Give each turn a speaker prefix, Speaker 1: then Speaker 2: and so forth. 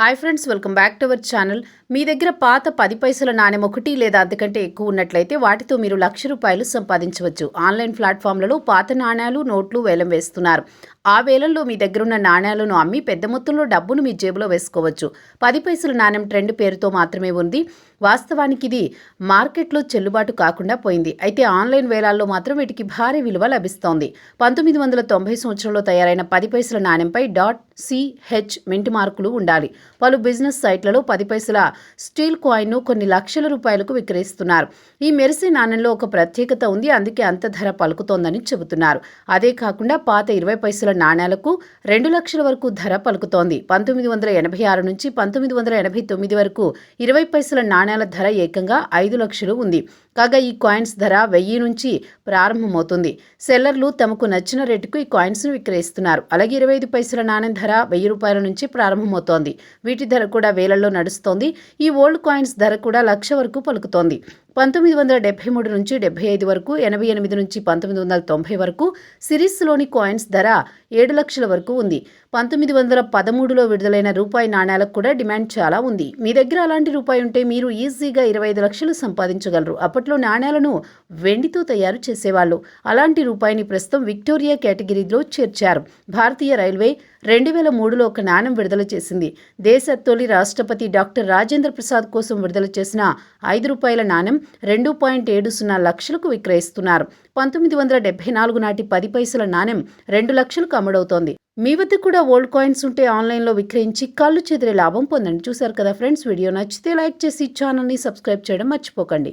Speaker 1: Hi friends welcome back to our channel. మీ దగ్గర పాత పది పైసల నాణెం ఒకటి లేదా అంతకంటే ఎక్కువ ఉన్నట్లయితే వాటితో మీరు లక్ష రూపాయలు సంపాదించవచ్చు. ఆన్లైన్ ప్లాట్ఫామ్లలో పాత నాణ్యాలు నోట్లు వేలం వేస్తున్నారు. ఆ వేలంలో మీ దగ్గరున్న నాణ్యాలను అమ్మి పెద్ద మొత్తంలో డబ్బును మీ జేబులో వేసుకోవచ్చు. పది పైసల నాణ్యం ట్రెండ్ పేరుతో మాత్రమే ఉంది. వాస్తవానికి ఇది మార్కెట్లో చెల్లుబాటు కాకుండా పోయింది. అయితే ఆన్లైన్ వేలాల్లో మాత్రం వీటికి భారీ విలువ లభిస్తోంది. పంతొమ్మిది వందల తొంభై సంవత్సరంలో తయారైన పది పైసల నాణ్యంపై డాట్ సిహెచ్ మింట్ మార్కులు ఉండాలి. పలు బిజినెస్ సైట్లలో పది పైసల స్టీల్ కాయిన్ను కొన్ని లక్షల రూపాయలకు విక్రయిస్తున్నారు. ఈ మెరిసే నాణ్యంలో ఒక ప్రత్యేకత ఉంది. అందుకే అంత ధర పలుకుతోందని చెబుతున్నారు. అదే కాకుండా పాత ఇరవై పైసల నాణ్యాలకు రెండు లక్షల వరకు ధర పలుకుతోంది. పంతొమ్మిది వందల ఎనభై ఆరు నుంచి పంతొమ్మిది వందల ఎనభై తొమ్మిది వరకు ఇరవై పైసల నాణ్యాల ధర ఏకంగా ఐదు లక్షలు ఉంది. కాగా ఈ కాయిన్స్ ధర వెయ్యి నుంచి ప్రారంభమవుతుంది. సెల్లర్లు తమకు నచ్చిన రేటుకు ఈ కాయిన్స్ను విక్రయిస్తున్నారు. అలాగే ఇరవై ఐదు పైసల నాణ్యం ధర వెయ్యి రూపాయల నుంచి ప్రారంభమవుతోంది. వీటి ధర కూడా వేలల్లో నడుస్తోంది. ఈ ఓల్డ్ కాయిన్స్ ధర కూడా లక్ష వరకు పలుకుతోంది. పంతొమ్మిది వందల డెబ్బై మూడు నుంచి డెబ్బై ఐదు వరకు ఎనభై ఎనిమిది నుంచి పంతొమ్మిది వందల తొంభై వరకు సిరీస్లోని కాయిన్స్ ధర ఏడు లక్షల వరకు ఉంది. పంతొమ్మిది వందల పదమూడులో విడుదలైన రూపాయి నాణ్యాలకు కూడా డిమాండ్ చాలా ఉంది. మీ దగ్గర అలాంటి రూపాయి ఉంటే మీరు ఈజీగా ఇరవై ఐదు లక్షలు సంపాదించగలరు. అప్పట్లో నాణ్యాలను వెండితో తయారు చేసేవాళ్ళు. అలాంటి రూపాయిని ప్రస్తుతం విక్టోరియా కేటగిరీలో చేర్చారు. భారతీయ రైల్వే రెండు వేల మూడులో ఒక నాణ్యం విడుదల చేసింది. దేశ తొలి రాష్ట్రపతి డాక్టర్ రాజేంద్ర ప్రసాద్ కోసం విడుదల చేసిన ఐదు రూపాయల నాణ్యం రెండు పాయింట్ ఏడు సున్నా లక్షలకు విక్రయిస్తున్నారు. పంతొమ్మిది వందల డెబ్బై నాలుగు నాటి పది పైసల నాణ్యం రెండు లక్షలకు అమ్ముడవుతోంది. మీ వద్ద కూడా ఓల్డ్ కాయిన్స్ ఉంటే ఆన్లైన్లో విక్రయించి కళ్ళు చెదిరే లాభం పొందండి. చూశారు కదా ఫ్రెండ్స్ వీడియో నచ్చితే లైక్ చేసి ఛానల్ని సబ్స్క్రైబ్ చేయడం మర్చిపోకండి.